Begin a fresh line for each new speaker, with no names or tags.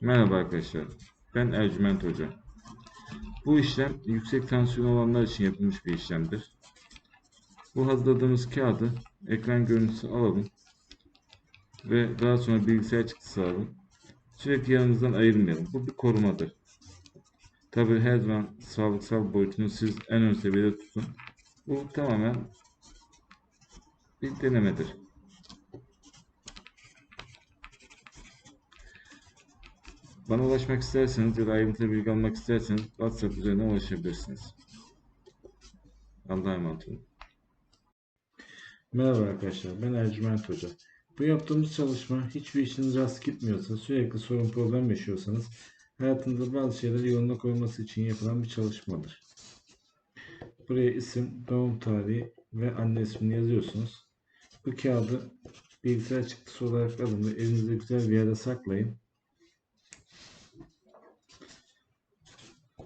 Merhaba arkadaşlar. Ben Ercüment Hoca. Bu işlem yüksek tansiyon olanlar için yapılmış bir işlemdir. Bu hazırladığımız kağıdı ekran görüntüsü alalım ve daha sonra bilgisayar çıktısı alalım. Sürekli yanımızdan ayırmayalım. Bu bir korumadır. Tabi her zaman sağlıksal boyutunu siz en ön seviyede tutun. Bu tamamen bir denemedir. Bana ulaşmak isterseniz ya da ayrıntılı bilgi almak isterseniz WhatsApp üzerinden ulaşabilirsiniz. Allah'a emanet olun.
Merhaba arkadaşlar, ben Ercüment Hoca. Bu yaptığımız çalışma hiçbir işiniz rast gitmiyorsa, sürekli sorun problem yaşıyorsanız, hayatınızda bazı şeyleri yoluna koyması için yapılan bir çalışmadır. Buraya isim, doğum tarihi ve anne ismini yazıyorsunuz. Bu kağıdı bilgisayar çıktısı olarak alın ve elinizde güzel bir yere saklayın.